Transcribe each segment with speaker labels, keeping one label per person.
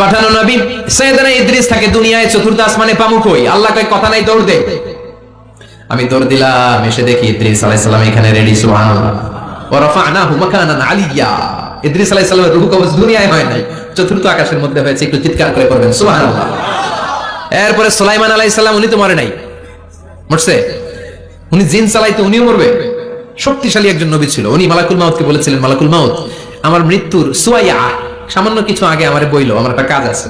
Speaker 1: পাঠানো নবী, সৈয়দনা ইদ্রিস থাকে দুনিয়ায় চতুর্থ আসমানে পামু কই আল্লাহ কয়, কথা নাই, দৌড় দে। আমি দৌড় দিলাম, এসে দেখি ইদ্রিস আলাইহিস সালাম এখানে রেডি সুবহানাল্লাহ। ওয়া রাফা'নাহু মাকানান আলিয়্যা ইদ্রিস আলাইহিস সালামের রূহ কবজ দুনিয়ায় হয় নাই, চতুর্থ আকাশের মধ্যে হয়েছে, একটু চিৎকার করে করবেন সুবহানাল্লাহ। এরপরে সুলাইমান আলাইহিস সালাম, উনি তো মরে নাই। মরছে? উনি জিন চালাইতে, উনিও মরবে। শক্তিশালী একজন নবী ছিল। উনি মালাকুল মাউতকে বলেছিলেন, মালাকুল মাউত, আমার মৃত্যুর সুয়াইয়া সামান্য কিছু আগে আমার বইলো, আমার একটা কাজ আছে।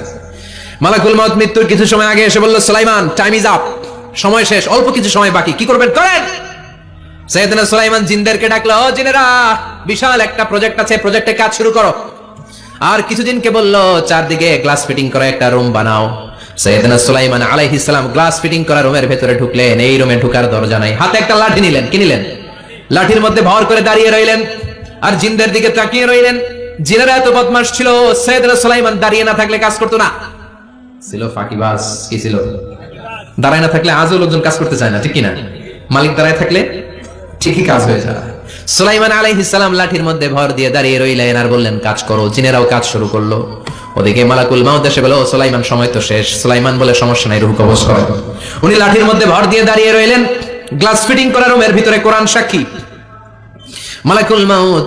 Speaker 1: মালাকুল মাউত মৃত্যুর কিছু সময় আগে এসে বলল, সুলাইমান টাইম ইজ আপ সময় শেষ, অল্প কিছু সময় বাকি, কি করবেন? করেন! সৈয়দনা সুলাইমান জিনদেরকে ডাকলো, ও জিনেরা, বিশাল একটা প্রজেক্ট আছে প্রজেক্টে কাজ শুরু করো। আর কিছুদিনকে বলল, চারদিকে গ্লাস ফিটিং করা একটা রুম বানাও। সৈয়দনা সুলাইমান আলাইহিস সালাম গ্লাস ফিটিং করা রুমের ভেতরে ঢুকলেন, এই রুমে ঢুকার দরজা নাই। হাতে একটা লাঠি নিলেন, কি নিলেন? লাঠির মধ্যে ভর করে দাঁড়িয়ে রইলেন, আর জিনদের দিকে তাকিয়ে রইলেন। জিনেরা এত বদমাস ছিল সৈয়দনা সুলাইমান দাঁড়িয়ে না থাকলে কাজ করতো না। ছিল ফাঁকিবাজ কি ছিল? দাঁড়ায় না থাকলে আজও লোকজন কাজ করতে চায় না ঠিক কিনা মালিক দাঁড়ায় থাকলে ঠিকই কাজ হয়ে যায়। সুলাইমান আলাইহিস সালাম লাঠির মধ্যে ভর দিয়ে দাঁড়িয়ে রইলেন আর বললেন কাজ করো। জিনেরাও কাজ শুরু করল। ওদিকে মালাকুল মাউত এসে বলে ও সুলাইমান সময় তো শেষ। সুলাইমান বলে সমস্যা নাই রুহ কবজ করে। উনি লাঠির মধ্যে ভর দিয়ে দাঁড়িয়ে রইলেন। গ্লাস ফিটিং করা রুমের ভিতরে কোরআন সাক্ষী। মালাকুল মাউত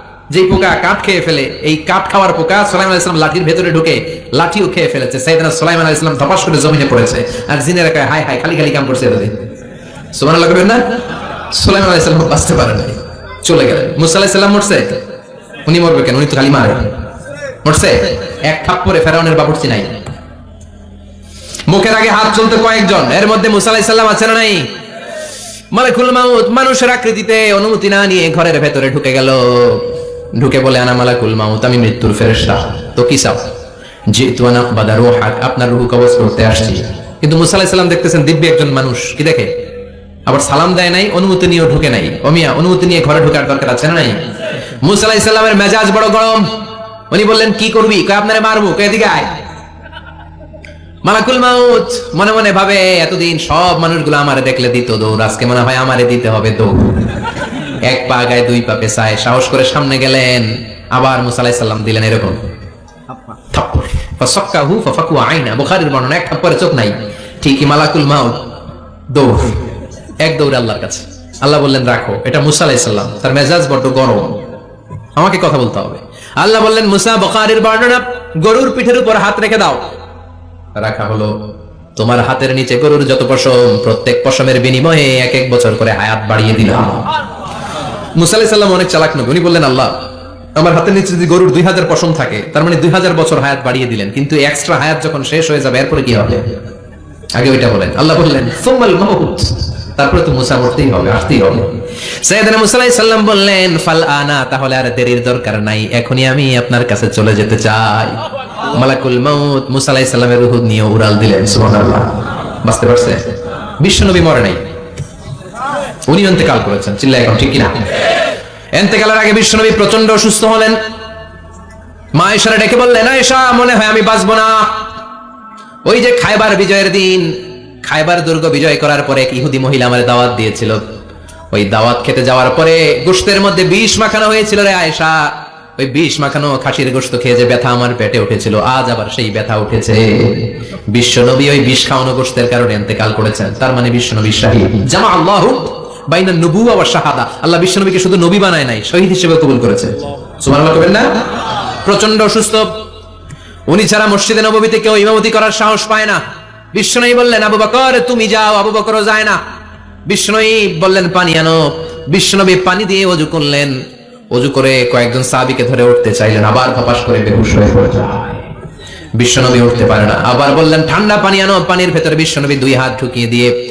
Speaker 1: যেই পোকা কাঠ খেয়ে ফেলে, এই কাঠ খাওয়ার পোকা সোলাইমান ইসলাম লাঠির ভেতরে ঢুকে লাঠিও খেয়ে ফেলেছে। সাইদানা সোলাইমান ইসলাম ধপাস করে জমিনে পড়েছে আর জিনের একা হাই হাই খালি খালি কাম করছে এতদিন সুমান লাগবেন না? সোলাইমান ইসলাম বাঁচতে পারে নাই, চলে গেলেন। মুসা আলাইসাল্লাম মরছে? উনি মরবে কেন? উনি তো খালি মারে। মরছে? এক থাপ্পরে ফেরাউনের বাবুর্চি নাই। মুখের আগে হাত চলতে কয়েকজন, এর মধ্যে মুসা আলাইসাল্লাম আছে না নাই? মালাকুল মাউত মানুষের আকৃতিতে অনুমতি না নিয়ে ঘরের ভেতরে ঢুকে গেল। ঢুকে বলে, আনা মালাকুল মাউত, আমি মৃত্যুর ফেরেশতা। তো কি চাও? যেহেতু আনা বাদা আপনার রুহু কবজ করতে আসছি। কিন্তু মুসা আলাইসাল্লাম দেখতেছেন দিব্য একজন মানুষ, কি দেখে? আবার সালাম দেয় নাই, অনুমতি নিয়েও ঢুকে নাই। অমিয়া অনুমতি নিয়ে ঘরে ঢোকার দরকার আছে নাই? মুসা আলাইসাল্লামের মেজাজ বড় গরম। উনি বললেন, কি করবি? কয়, আপনারে মারবো? কয়, এদিকে আয়। মালাকুল মাউত মনে মনে ভাবে, এতদিন সব মানুষগুলো আমারে দেখলে দিত দৌড়, আজকে মনে হয় আমারে দিতে হবে দৌড়। এক পা গায়ে দুই পা পেছায় সাহস করে সামনে গেলেন। আবার মুসালাই সাল্লাম দিলেন এরকম। ফাসাক্কাহু ফাফাকু আইনা। বুখারীর বর্ণনা এক থাপ্পড়ে চোখ নাই। ঠিকই মালাকুল মাউত। দৌড়। এক দৌড়ে আল্লাহর কাছে। আল্লাহ বললেন রাখো এটা মুসা আলাইহিস সালাম। তার মেজাজ বড্ড গরম। আমাকে কথা বলতে হবে। আল্লাহ বললেন মুসা বখারির বর্ণনা গরুর পিঠের উপর হাত রেখে দাও। রাখা হলো তোমার হাতের নিচে গরুর যত পশম প্রত্যেক পশমের বিনিময়ে এক এক বছর করে হায়াত বাড়িয়ে দিলাম। মুসা আলাইহিস অনেক চালাক নবী। উনি বললেন, আল্লাহ, আমার হাতের নিচে যদি গরুর দুই হাজার পশম থাকে, তার মানে দুই হাজার বছর হায়াত বাড়িয়ে দিলেন, কিন্তু এক্সট্রা হায়াত যখন শেষ হয়ে যাবে, এরপরে কি হবে? আগে ওইটা বলেন। আল্লাহ বললেন মাউত তারপরে তো মুসা মরতেই হবে, আসতেই হবে। সালাম বললেন, ফাল আনা তাহলে আর দেরির দরকার নাই, এখনই আমি আপনার কাছে চলে যেতে চাই। মালাকুল মাউত, মুসা আলাইহিস নিয়ে উড়াল দিলেন, সুবহানাল্লাহ। বুঝতে পারছে? বিশ্বনবী মরে নাই। উনি অন্তেকাল করেছেন চিল্লা এখন ঠিক কিনা? এন্তেকালের আগে বিশ্বনবী প্রচণ্ড অসুস্থ হলেন। মা এসারা ডেকে বললেন এসা মনে হয় আমি বাঁচবো না। ওই যে খাইবার বিজয়ের দিন, খাইবার দুর্গ বিজয় করার পরে এক ইহুদি মহিলা আমার দাওয়াত দিয়েছিল। ওই দাওয়াত খেতে যাওয়ার পরে গোস্তের মধ্যে বিষ মাখানো হয়েছিল রে আয়েশা ওই বিষ মাখানো খাসির গোস্ত খেয়ে যে ব্যথা আমার পেটে উঠেছিল, আজ আবার সেই ব্যথা উঠেছে। বিশ্বনবী ওই বিষ খাওয়ানো গোস্তের কারণে এতেকাল করেছেন, তার মানে বিশ্বনবী শাহী। জামা আল্লাহ বাইনা নবুয়া ওয়া শাহাদা। আল্লাহ বিশ্বনবীকে শুধু নবী বানায় নাই, শহীদ হিসেবে কবুল করেছে। না? প্রচণ্ড অসুস্থ। উনি ছাড়া মসজিদে নবীতে কেউ ইমামতি করার সাহস পায় না। বিষ্ণনবী বললেন, আবু বকর, তুমি যাও, আবু বকরও যায় না। বিষ্ণনবী বললেন, পানি আনো। বিষ্ণনবী পানি দিয়ে অজু করলেন। অজু করে কয়েকজন সাহাবিকে ধরে উঠতে চাইলেন, আবার ধপাস করে বেহুশ হয়ে পড়ে বিশ্বনবী উঠতে পারে না। আবার বললেন, ঠান্ডা পানি আনো। পানির ভেতরে বিশ্বনবী দুই হাত ঢুকিয়ে দিয়ে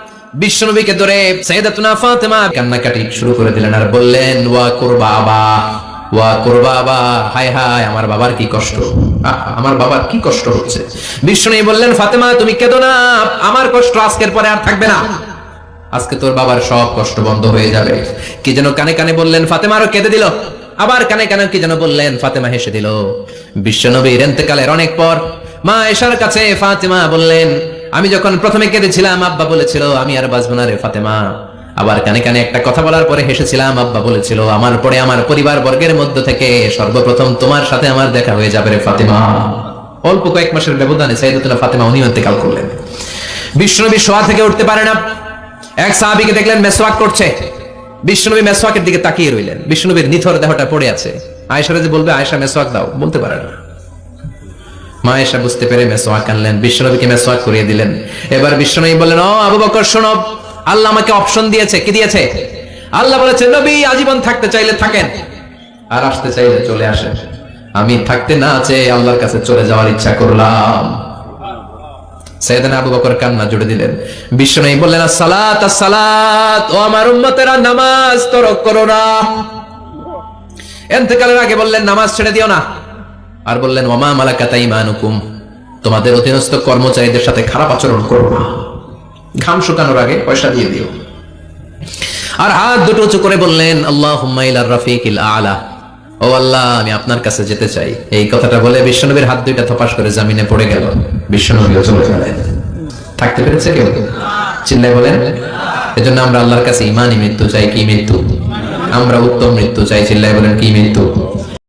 Speaker 1: বিশ্বনবীকে ধরে সাইয়েদাতুনা ফাতিমা কান্নাকাটি শুরু করে দিলেন আর বললেন, ওয়া কুরবাবা ওয়া কুরবাবা, হায় হায়, আমার বাবার কি কষ্ট? আমার বাবার কি কষ্ট হচ্ছে? বিশ্বনবী বললেন, ফাতেমা, তুমি কেঁদো না, আমার কষ্ট আজকের পরে আর থাকবে না। আজকে তোর বাবার সব কষ্ট বন্ধ হয়ে যাবে। কি যেন কানে কানে বললেন ফাতেমা আরও কেঁদে দিল। আবার কানে কানে কি যেন বললেন, ফাতেমা হেসে দিল। বিশ্বনবীর এন্তেকালের অনেক পর মা এশার কাছে ফাতেমা বললেন আমি যখন প্রথমে কেঁদেছিলাম, আব্বা বলেছিল, আমি আর বাঁচবো না রে ফাতেমা। আবার কানে কানে একটা কথা বলার পরে হেসেছিলাম, আব্বা বলেছিল, আমার পরে আমার পরিবার বর্গের মধ্য থেকে সর্বপ্রথম তোমার সাথে আমার দেখা হয়ে যাবে রে ফাতেমা। অল্প কয়েক মাসের ব্যবধানে সাইদুল্লাহ ফাতেমা উনি ইন্তেকাল করলেন। বিষ্ণুনবী শোয়া থেকে উঠতে পারে না। এক সাহাবিকে দেখলেন, মেসওয়াক করছে। বিষ্ণুনবী মেসওয়াকের দিকে তাকিয়ে রইলেন। বিষ্ণুনবীর নিথর দেহটা পড়ে আছে। আয়েশারা যে বলবে, আয়েশা, মেসওয়াক দাও। বলতে পারে না। মা এসা বুঝতে পেরে মেসওয়াক আনলেন, বিশ্বনবীকে মেসওয়াক করিয়ে দিলেন। এবার বিশ্বনবী বললেন, ও আবু বকর, শোনো, আল্লাহ আমাকে অপশন দিয়েছে, কি দিয়েছে? আল্লাহ বলেছে নবী, আজীবন থাকতে চাইলে থাকেন। আর আসতে চাইলে চলে আসেন। আমি থাকতে না চেয়ে আল্লাহর কাছে চলে যাওয়ার ইচ্ছা করলাম। সৈয়দনা আবু বকর কান্না জুড়ে দিলেন। বিশ্বনবী বললেন, সালাত সালাত, ও আমার উম্মতেরা, নামাজ তরক করো না। এন্তেকালের আগে বললেন, নামাজ ছেড়ে দিও না। আর বললেন, ওমা মালাকাতা ইমানুকুম, তোমাদের অধীনস্থ কর্মচারীদের সাথে খারাপ আচরণ করো না। ঘাম শুকানোর আগে পয়সা দিয়ে দিও। আর হাত দুটো উঁচু করে বললেন আল্লাহ হুম্মাইলার রফিক আলা। ও আল্লাহ, আমি আপনার কাছে যেতে চাই। এই কথাটা বলে বিশ্বনবীর হাত দুইটা থপাস করে জামিনে পড়ে গেল। বিশ্বনবীও চলে গেলেন। থাকতে পেরেছে কেউ? চিল্লাই বলেন, এজন্য আমরা আল্লাহর কাছে ইমানই মৃত্যু চাই, কি মৃত্যু? আমরা উত্তম মৃত্যু চাই চিল্লাই বলেন, কি মৃত্যু?